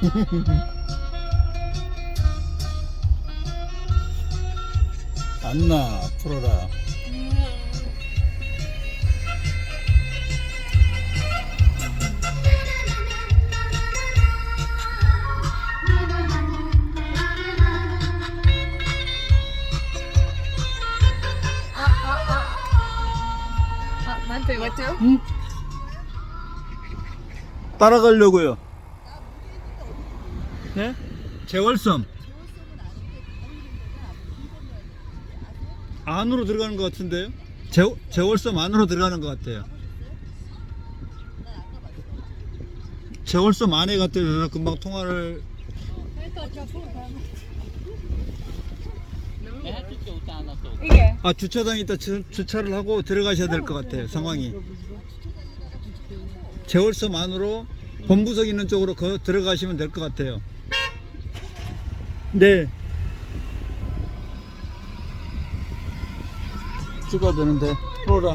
안나 풀어라. 아, 나한테 이거 죠 응? 따라가려고요. 네? 재월섬. 안으로 들어가는 것 같은데요? 재, 재월섬 안으로 들어가는 것 같아요. 재월섬 안에 갔대요. 금방 통화를 아 주차장에 있다 주, 주차를 하고 들어가셔야 될 것 같아요 상황이 재월섬 안으로 본부석 있는 쪽으로 거, 들어가시면 될 것 같아요 네. 찍어야 되는데. 풀어라